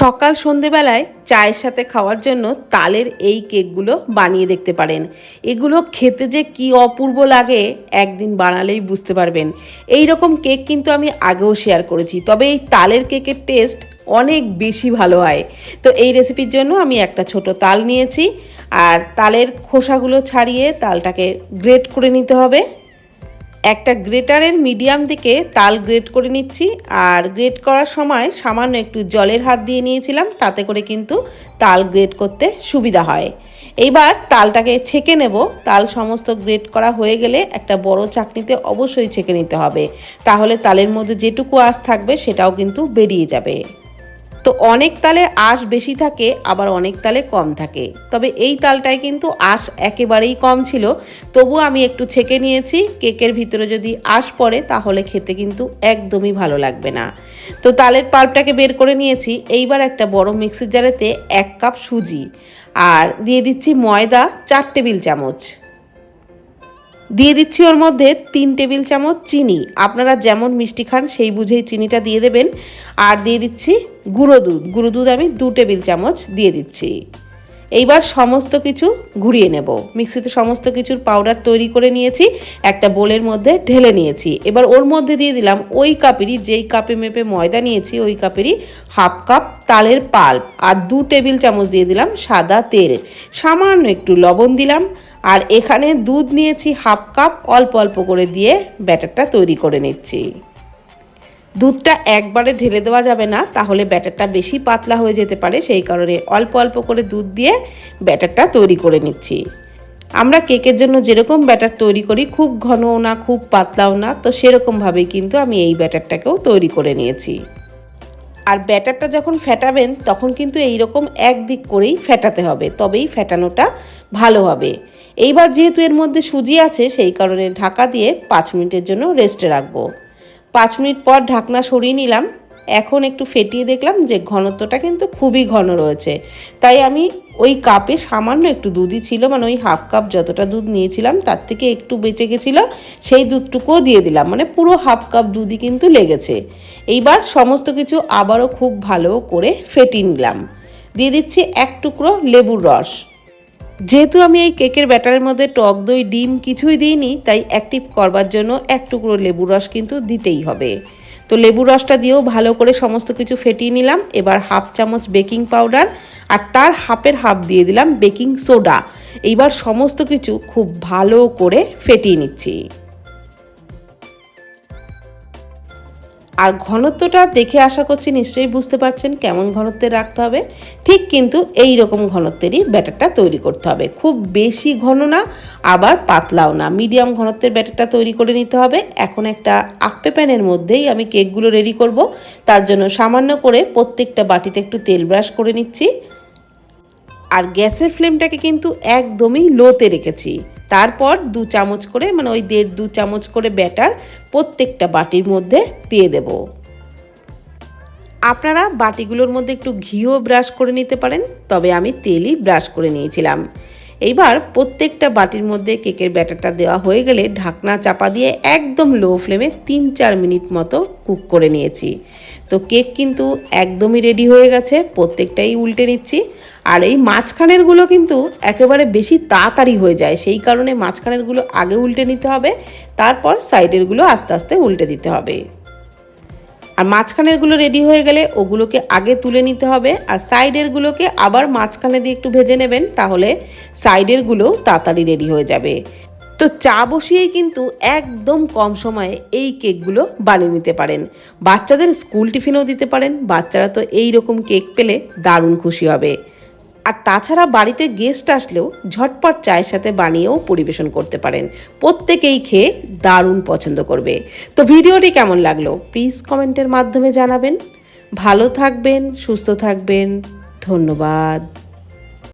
সকাল সন্ধেবেলায় চায়ের সাথে খাওয়ার জন্য তালের এই কেকগুলো বানিয়ে দেখতে পারেন। এগুলো খেতে যে কি অপূর্ব লাগে, একদিন বানালেই বুঝতে পারবেন। এই রকম কেক কিন্তু আমি আগেও শেয়ার করেছি, তবে এই তালের কেকের টেস্ট অনেক বেশি ভালো হয়। তো এই রেসিপির জন্য আমি একটা ছোট তাল নিয়েছি, আর তালের খোসাগুলো ছাড়িয়ে তালটাকে গ্রেট করে নিতে হবে। একটা গ্রেটারের মিডিয়াম দিকে তাল গ্রেট করে নিচ্ছি, আর গ্রেট করার সময় সামান্য একটু জলের হাত দিয়ে নিয়েছিলাম, তাতে করে কিন্তু তাল গ্রেট করতে সুবিধা হয়। এইবার তালটাকে ছেঁকে নেব। তাল সমস্ত গ্রেট করা হয়ে গেলে একটা বড় চাকনিতে অবশ্যই ছেঁকে নিতে হবে। তাহলে তালের মধ্যে যেটুকু আঁশ থাকবে সেটাও কিন্তু বেরিয়ে যাবে। তো অনেক তালে আঁশ বেশি থাকে, আবার অনেক তালে কম থাকে। তবে এই তালটায় কিন্তু আঁশ একেবারেই কম ছিল। তবু আমি একটু ছেঁকে নিয়েছি, কেকের ভিতরে যদি আঁশ পড়ে তাহলে খেতে কিন্তু একদমই ভালো লাগবে না। তো তালের পাল্পটাকে বের করে নিয়েছি, এইবার একটা বড় মিক্সির জারেতে এক কাপ সুজি আর দিয়ে দিচ্ছি ময়দা চার টেবিল চামচ। দিয়ে দিচ্ছি ওর মধ্যে তিন টেবিল চামচ চিনি। আপনারা যেমন মিষ্টি খান সেই বুঝেই চিনিটা দিয়ে দেবেন। আর দিয়ে দিচ্ছি গুঁড়ো দুধ। গুঁড়ো দুধ আমি দু টেবিল চামচ দিয়ে দিচ্ছি। এইবার সমস্ত কিছু ঘুরিয়ে নেব। মিক্সিতে সমস্ত কিছুর পাউডার তৈরি করে নিয়েছি, একটা বোলের মধ্যে ঢেলে নিয়েছি। এবার ওর মধ্যে দিয়ে দিলাম ওই কাপেরই, যেই কাপে মেপে ময়দা নিয়েছি, ওই কাপেরই হাফ কাপ তালের পাল্প আর দু টেবিল চামচ দিয়ে দিলাম সাদা তেল। সামান্য একটু লবণ দিলাম আর এখানে দুধ নিয়েছি হাফ কাপ অল্প অল্প করে দিয়ে ব্যাটারটা তৈরি করে নিচ্ছি। দুধটা একবারে ঢেলে দেওয়া যাবে না, তাহলে ব্যাটারটা বেশি পাতলা হয়ে যেতে পারে, সেই কারণে অল্প অল্প করে দুধ দিয়ে ব্যাটারটা তৈরি করে নিচ্ছি। আমরা কেকের জন্য যেরকম ব্যাটার তৈরি করি, খুব ঘনও না, খুব পাতলাও না, তো সেরকমভাবেই কিন্তু আমি এই ব্যাটারটাকেও তৈরি করে নিয়েছি। আর ব্যাটারটা যখন ফেটাবেন, তখন কিন্তু এই রকম একদিক করেই ফেটাতে হবে, তবেই ফেটানোটা ভালো হবে। এইবার যেহেতু এর মধ্যে সুজি আছে, সেই কারণে ঢাকা দিয়ে পাঁচ মিনিটের জন্য রেস্টে রাখব। পাঁচ মিনিট পর ঢাকনা সরিয়ে নিলাম। এখন একটু ফেটিয়ে দেখলাম যে ঘনত্বটা কিন্তু খুবই ঘন রয়েছে। তাই আমি ওই কাপে সামান্য একটু দুধই ছিল মানে ওই হাফ কাপ যতটা দুধ নিয়েছিলাম তার থেকে একটু বেঁচে গেছিল, সেই দুধটুকুও দিয়ে দিলাম। মানে পুরো হাফ কাপ দুধই কিন্তু লেগেছে। এইবার সমস্ত কিছু আবারও খুব ভালো করে ফেটিয়ে নিলাম। দিয়ে দিচ্ছি এক টুকরো লেবুর রস। যেহেতু আমি এই কেকের ব্যাটারের মধ্যে টক দই, ডিম কিছুই দিইনি, তাই অ্যাক্টিভ করবার জন্য এক টুকরো লেবুর রস কিন্তু দিতেই হবে। তো লেবুর রসটা দিয়েও ভালো করে সমস্ত কিছু ফেটিয়ে নিলাম, এবার হাফ চামচ বেকিং পাউডার আর তার হাফের হাফ দিয়ে দিলাম বেকিং সোডা। এইবার সমস্ত কিছু খুব ভালো করে ফেটিয়ে নিচ্ছি। আর ঘনত্বটা দেখে আশা করছি নিশ্চয়ই বুঝতে পারছেন কেমন ঘনত্বের রাখতে হবে। ঠিক কিন্তু এই রকম ঘনত্বেরই ব্যাটারটা তৈরি করতে হবে। খুব বেশি ঘন না, আবার পাতলাও না। মিডিয়াম ঘনত্বের ব্যাটারটা তৈরি করে নিতে হবে। এখন একটা আপে প্যানের মধ্যেই আমি কেকগুলো রেডি করব। তার জন্য সামান্য করে প্রত্যেকটা বাটিতে একটু তেল ব্রাশ করে নিচ্ছি। আর গ্যাসের ফ্লেমটাকে কিন্তু একদমই লোতে রেখেছি। তারপর দু চামচ করে মানে ওই দেড় দু চামচ করে ব্যাটার প্রত্যেকটা বাটির মধ্যে দিয়ে দেব। আপনারা বাটিগুলোর মধ্যে একটু ঘিও ব্রাশ করে নিতে পারেন, তবে আমি তেলই ব্রাশ করে নিয়েছিলাম। এইবার প্রত্যেকটা বাটির মধ্যে কেকের ব্যাটারটা দেওয়া হয়ে গেলে ঢাকনা চাপা দিয়ে একদম লো ফ্লেমে তিন চার মিনিট মতো কুক করে নিয়েছি। তো কেক কিন্তু একদমই রেডি হয়ে গেছে, প্রত্যেকটাই উল্টে নিচ্ছি। আর এই মাঝখানেরগুলো কিন্তু একেবারে বেশি তাড়াতাড়ি হয়ে যায়, সেই কারণে মাঝখানেরগুলো আগে উল্টে নিতে হবে, তারপর সাইডেরগুলো আস্তে আস্তে উল্টে দিতে হবে। আর মাঝখানেরগুলো রেডি হয়ে গেলে ওগুলোকে আগে তুলে নিতে হবে আর সাইডেরগুলোকে আবার মাঝখানে দিয়ে একটু ভেজে নেবেন, তাহলে সাইডেরগুলো তাড়াতাড়ি রেডি হয়ে যাবে। তো চা বসিয়েই কিন্তু একদম কম সময়ে এই কেকগুলো বানিয়ে নিতে পারেন। বাচ্চাদের স্কুল টিফিনও দিতে পারেন, বাচ্চারা তো এই রকম কেক পেলে দারুণ খুশি হবে। আর তাছাড়া বাড়িতে গেস্ট আসলেও ঝটপট চায়ের সাথে বানিয়েও পরিবেশন করতে পারেন। প্রত্যেকেই খেয়ে দারুণ পছন্দ করবে। তো ভিডিওটি কেমন লাগল? প্লিজ কমেন্টের মাধ্যমে জানাবেন। ভালো থাকবেন, সুস্থ থাকবেন। ধন্যবাদ।